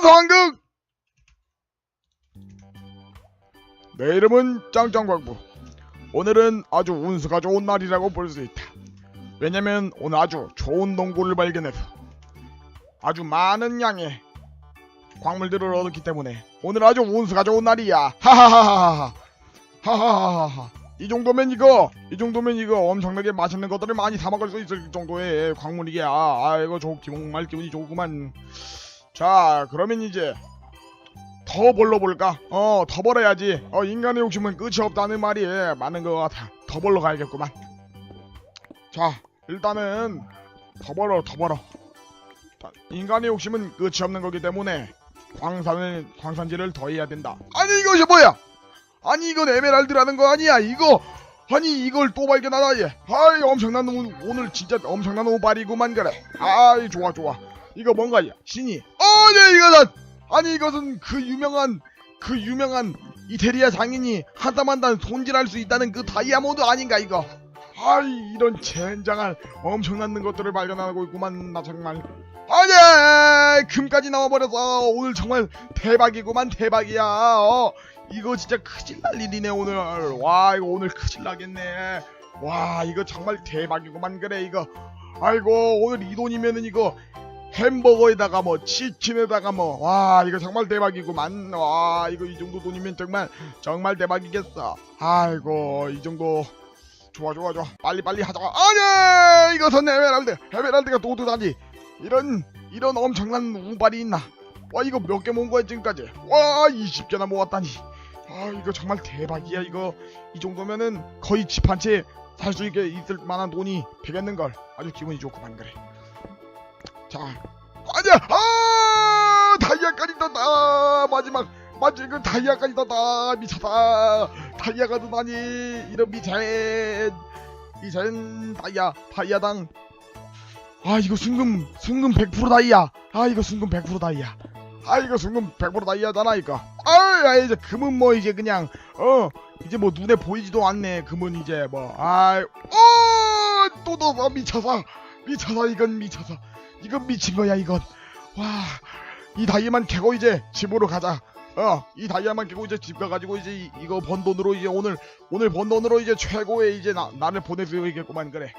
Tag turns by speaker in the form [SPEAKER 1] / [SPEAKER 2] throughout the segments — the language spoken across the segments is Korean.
[SPEAKER 1] 상황극 내 이름은 짱짱광부. 오늘은 아주 운수가 좋은 날이라고 볼 수 있다. 왜냐면 오늘 아주 좋은 동굴을 발견해서 아주 많은 양의 광물들을 얻었기 때문에 오늘 아주 운수가 좋은 날이야. 하하하하하 하하하하. 이 정도면 이거 이 정도면 이거 엄청나게 맛있는 것들을 많이 사 먹을 수 있을 정도의 광물이야. 아 이거 좋 정말 기분이 좋구만 자 그러면 이제 더 벌러 볼까? 어 더 벌어야지. 어 인간의 욕심은 끝이 없다는 말이 많은 것 같아. 더 벌러 가야겠구만. 자 일단은 더 벌어 더 벌어. 자, 인간의 욕심은 끝이 없는 거기 때문에 광산을 광산지를 더 해야 된다. 아니 이것이 뭐야? 아니 이건 에메랄드라는 거 아니야 이거? 아니 이걸 또 발견하다 얘. 아이 엄청난 오- 오늘 진짜 엄청난 오발이구만 그래. 아이 좋아 좋아. 이거 뭔가 야 신이 어네 이거다 아니 이것은 그 유명한 그 유명한 이태리아 장인이 한땀 한땀 손질할 수 있다는 그 다이아몬드 아닌가 이거? 아이 이런 젠장한 엄청난 것들을 발견하고 있구만 나 정말. 아니 금까지 나와버려서 오늘 정말 대박이구만 대박이야. 어 이거 진짜 큰일 날 일이네 오늘. 와 이거 오늘 큰일 나겠네. 와 이거 정말 대박이구만 그래 이거. 아이고 오늘 이 돈이면은 이거 햄버거에다가 뭐 치킨에다가 뭐 와 이거 정말 대박이구만. 와 이거 이 정도 돈이면 정말 정말 대박이겠어. 아이고 이 정도. 좋아 좋아 좋아. 빨리 빨리 하자. 아니 이것은 에메랄드 에메랄드가 또 뜨다니. 이런 이런 엄청난 우발이 있나. 와 이거 몇 개 모은 거야 지금까지? 와 20개나 모았다니. 아 이거 정말 대박이야 이거. 이 정도면은 거의 집 한 채 살 수 있게 있을 만한 돈이 되겠는걸. 아주 기분이 좋구만 그래 자 아니야! 아 다이아까지 떴다! 마지막 마지막 다이아까지 떴다! 미쳤다! 다이아가 뜨다니? 이런 미친 미친 다이아 다이아당! 아 이거 순금 순금 100% 다이아! 아 이거 순금 100% 다이아! 아 이거 순금 100% 다이아잖아 이거! 아 이제 금은 뭐 이제 그냥 어 이제 뭐 눈에 보이지도 않네 금은 이제 뭐. 아이 어또 넣어 미쳐서 미쳐서 이건 미쳐서. 이건 미친 거야 이건. 와이 다이아만 캐고 이제 집으로 가자. 어이 다이아만 캐고 이제 집 가가지고 이제 이, 이거 번 돈으로 이제 오늘 오늘 번 돈으로 이제 최고의 이제 나, 나를 있겠구만 그래.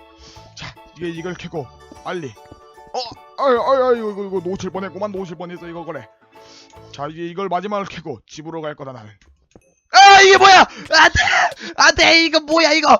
[SPEAKER 1] 자 이게 이걸 캐고 빨리. 어 아유 아유 아유 이거 이거 놓칠 뻔했구만 놓칠 뻔했어 이거 그래. 자 이제 이걸 마지막으로 캐고 집으로 갈 거다 나는.
[SPEAKER 2] 아 이게 뭐야! 안돼! 안돼! 이거 뭐야 이거! 아